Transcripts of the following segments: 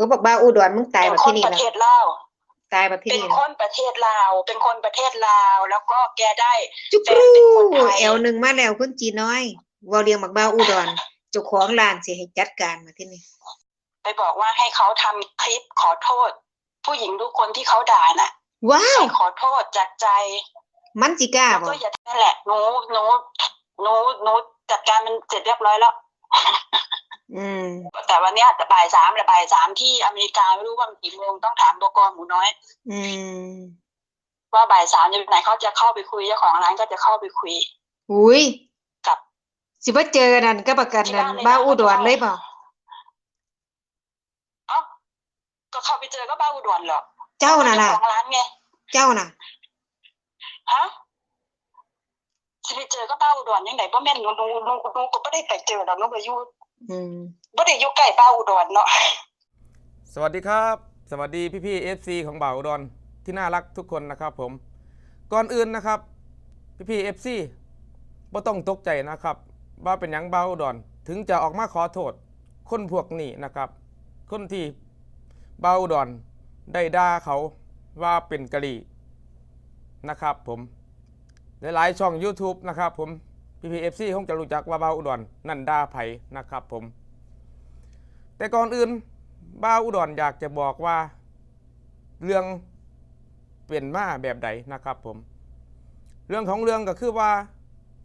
เออบอกบ้าอุดรมึงตายเป็นแบบคที่นนี่ประแล้เทวศลาวตายแบบที่เป็นนี่คแล้วนประเทศลาว เป็นคนประเทศลาว แล้วก็แกได้ จุกแฟนเป็นคนไทยแอลหนึ่งมาแล้วคุณจีน้อยเวาเรียงบักบ้าอุดรเจ้าของร้านสิให้จัดการมาที่นี่ไปบอกว่าให้เขาทำคลิปขอโทษ ผู้หญิงทุกคนที่เขาด่าน่ะว้าวให้ขอโทษจากใจ มันจิกล้าแล้วบ่ก็อย่านั่นแหละหนูหนูหนูหนูจัดการมันเสร็จเรียบร้อยแล้ว อืม แต่วันเนี้ยแต่บ่ายสามแหละบ่ายสามที่อเมริกาไม่รู้ว่ามันกี่โมงต้องถามบกหมูน้อย อืม ว่าบ่ายสามอยู่ไหนเขาจะเข้าไปคุยเจ้าของร้านก็จะเข้าไปคุย อุ้ยกับ สิบ่เจอนั่นก็ประกันนั่นที่บ้านเลยนะบ้าอุดรเลยบ่เอ้าก็เข้าไปเจอก็บ้าอุดรเหรอเจ้าน่ะเจ้าน่ะของร้านไงเจ้าน่ะฮะจะไปเจอก็บ้าอุดรยังไงบ่แม่นหนูหนูหนูหนูก็ไม่ได้ไปเจอหรอกหนูก็อยู่ อืมบ่ได้อยู่ใกล้บ้าอุดรเนาะสวัสดีครับ สวัสดีพี่พี่เอฟซีของบ่าวอุดรที่น่ารักทุกคนนะครับผม ก่อนอื่นนะครับ พี่พี่เอฟซีบ่ต้องตกใจนะครับ ว่าเป็นหยังบ่าวอุดรถึงจะออกมาขอโทษ คนพวกนี้นะครับ คนที่บ่าวอุดรได้ด่าเขาว่าเป็นกะหรี่นะครับผมหลายๆช่อง YouTube นะครับผม พี่พีเอฟซีคงจะรู้จักว่าบ่าวอุดรนั่นด่าไผนะครับผม แต่ก่อนอื่นบ้าวอุดรอยากจะบอกว่าเรื่องเป็นมาแบบใดนะครับผม เรื่องของเรื่องก็คือว่า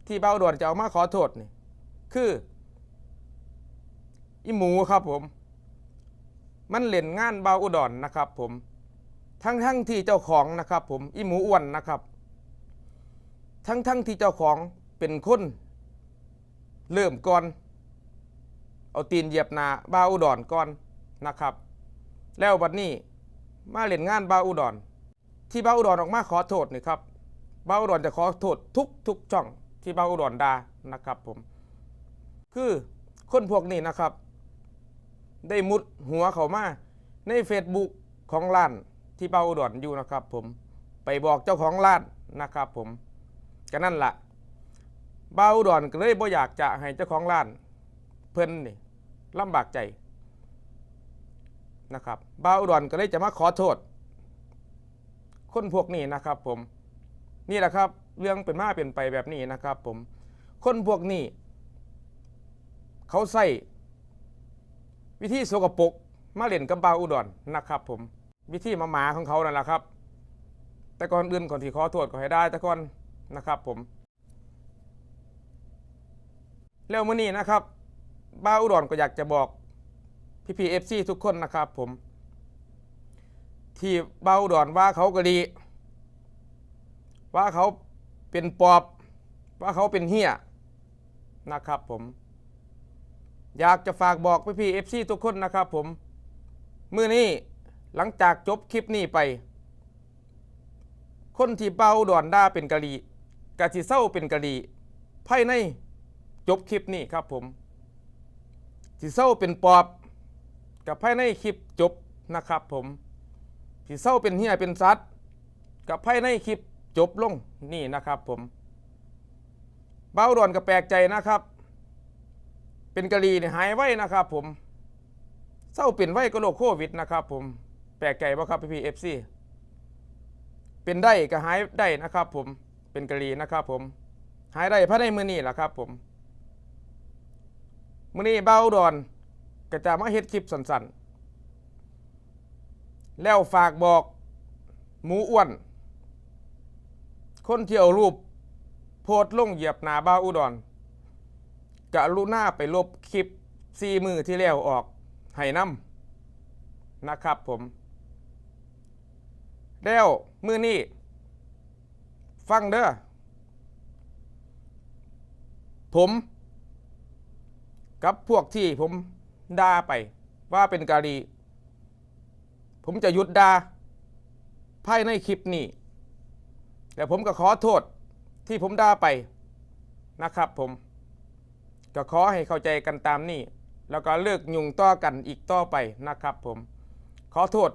ที่บ้าวอุดรจะเอามาขอโทษนี่คืออีหมูครับผม มันเล่นงานบ้าวอุดรนะครับผมทั้งทั้งที่เจ้าของนะครับผมอีหมูอ้วนนะครับ ทั้งทั้งที่เจ้าของ เป็นคนเริ่มก่อน เอาตีนเหยียบนาบาอุดรก่อนนะครับ แล้วบัดนี้มาเล่นงานบาอุดรที่บาอุดรออกมาขอโทษนี่ครับบาอุดรจะขอโทษทุกทุกช่องที่บาอุดรดานะครับผม คือคนพวกนี้นะครับ ได้มุดหัวเขามาใน Facebook ของร้านที่บาอุดรอยู่นะครับผมไปบอกเจ้าของร้านนะครับผมก็นั่นละ บ้าอุดรก็เลยบ่อยากจะให้เจ้าของร้าน เพิ่นนี่ลำบากใจนะครับบ้าวอุดรก็เลยจะมาขอโทษ คนพวกนี้นะครับผมนี่แหละครับ เรื่องเป็นมาเป็นไปแบบนี้นะครับผมคนพวกนี้ เขาใส่วิธีสกปรกมาเล่นกับบ้าอุดรนะครับ ผม วิธีมาหมาของเขานั่นแหละครับ แต่ก่อนอื่นก่อนที่ขอโทษก็ให้ได้แต่ก่อนนะครับ ผม แล้วมื่อนี้นะครับบ้าอุดรก็อยากจะบอกพี่พีเอฟซีทุกคนนะครับผม ที่บ้าอุดรว่าเขากะดี ว่าเขาเป็นปอบ ว่าเขาเป็นเฮียนะครับผม อยากจะฝากบอกพี่พีเอฟซีทุกคนนะครับผมมื่อนี้หลังจากจบคลิปนี้ไป คนที่เบ้าอุดรด่าเป็นกะลีกะสิเศร้าเป็นกะลีภายใน จบคลิปนี้ครับผมสีเศร้าเป็นปอบกับภายในคลิปจบนะครับ ผมสีเศร้าเป็นเหี้ยเป็นซัดกับภายในคลิปจบลงนี่นะครับผมเบ้าด่วนก็แปลกใจนะครับ เป็นกะลีเนี่ยหายไว้นะครับ ผมเศร้าเป็นไว้ก็โรคโควิดนะครับ ผมแปลกใจป่ะครับพี่พีเอฟซีเป็นได้ก็หายได้นะครับ ผมเป็นกะลีนะครับ ผมหายได้ภายในมือนี่แหละครับ ผม มื่อนี้เบ้าอุดอนก็จะมาเฮ็ดคลิปสั้นๆ แล้วฝากบอกหมูอ้วน คนที่เอารูป โพสต์ลงเหยียบหนาบ้าอุดรกะลุหน้าไปลบคลิปซีมือที่แล้วออกให้น้ำนะครับผม แล้วมือนี้ฟังเด้อผม กับพวกที่ผมด่าไปว่าเป็นกาลี ผมจะหยุดด่าภายในคลิปนี้แต่ผมก็ขอโทษที่ผมด่าไปนะครับผม ก็ขอให้เข้าใจกันตามนี้ แล้วก็เลิกยุ่งต่อกันอีกต่อไปนะครับผม ขอโทษ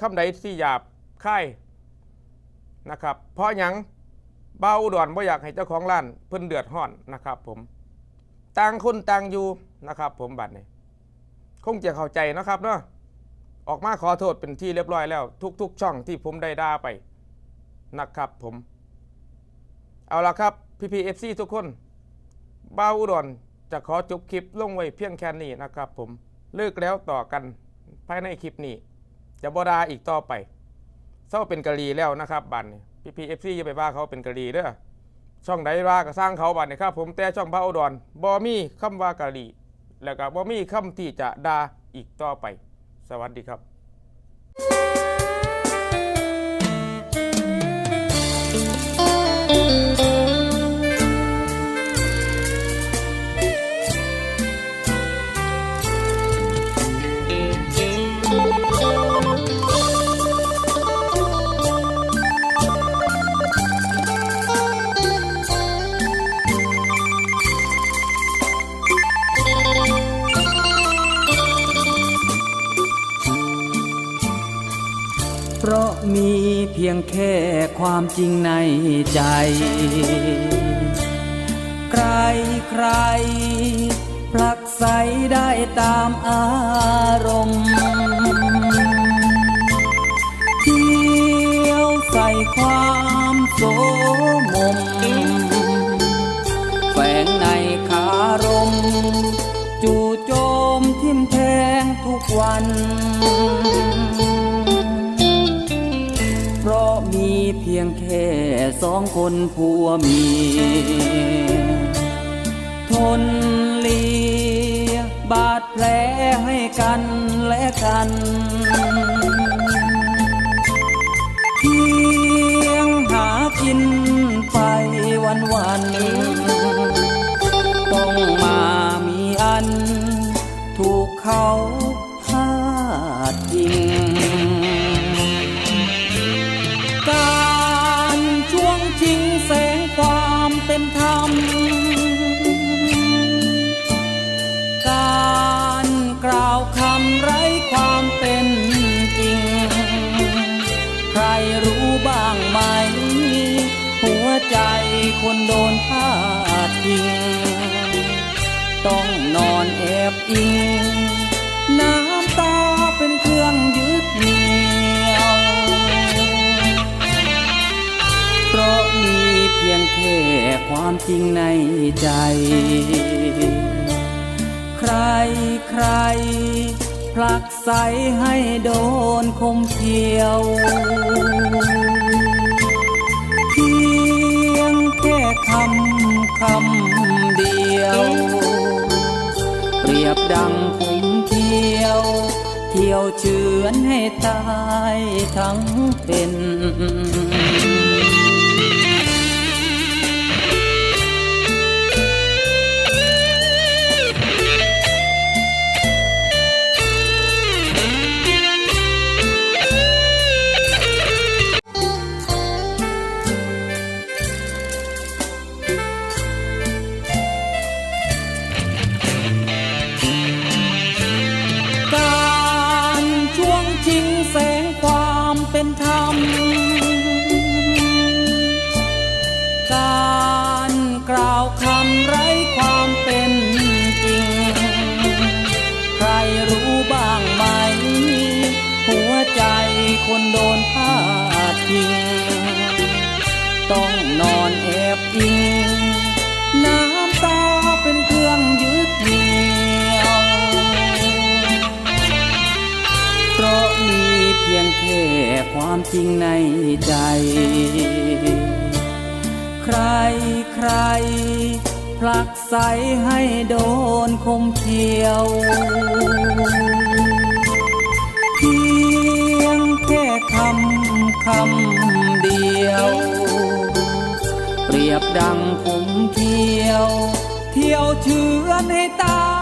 คำใดที่หยาบค่ายนะครับ เพราะยังบ้าอุดรบ่อยากให้เจ้าของร้านเพิ่นเดือดร้อนนะครับผม ต่างคนต่างอยู่นะครับ ผมบัดนี้คงจะเข้าใจนะครับเนาะออกมาขอโทษเป็นที่เรียบร้อยแล้ว ทุก ๆ ช่องที่ผมได้ด่าไปนะครับผม เอาละครับพี่พีเอฟซีทุกคนบ้าอุดรจะขอจบคลิปลงไว้เพียงแค่นี้นะครับ ผมเลิกแล้วต่อกันภายในคลิปนี้ จะบดาอีกต่อไปเศร้าเป็นกะลีแล้วนะครับบันพี่พีเอฟซีอย่าไปว่าเขาเป็นกะลีเด้อ ช่องใดว่าก็สร้างเขาบันนี่ครับผมแต่ช่องบ้าอุดรบอมีคำว่ากะลีแล้วก็บอมีคำที่จะด่าอีกต่อไป สวัสดีครับ ยงแค่ความจริงในใจ ใครใครผลักใสได้ตามอารมณ์เที่ยวใส่ความโสมมแฝงในคารม จู่โจมทิมแทงทุกวัน เพียงแค่สองคนผัวเมียทนเลียบาดแผลให้กันและกันเพียงหากินไปวันวันต้องมามีอัน ถูกเขา คนโดนพาดพิง ต้องนอนแอบอิง น้ำตาเป็นเครื่องยึดเหนี่ยว เพราะมีเพียงแค่ความจริงในใจ ใครใครผลักใสให้โดนคมเขียวำคำเดียว เปรียบดังผมเที่ยว เที่ยวเชือนให้ตายทั้งเป็น เป็นธรรม การกล่าวคำไร้ความเป็นจริง ใครรู้บ้างไหม หัวใจคนโดนพาดพิงต้องนอนแอบอิง ความจริงในใจ ใครใครผลักใสให้โดนคมเขียวเพียงแค่คำคำเดียว เปรียบดังผมเที่ยว เที่ยวเชือนให้ตา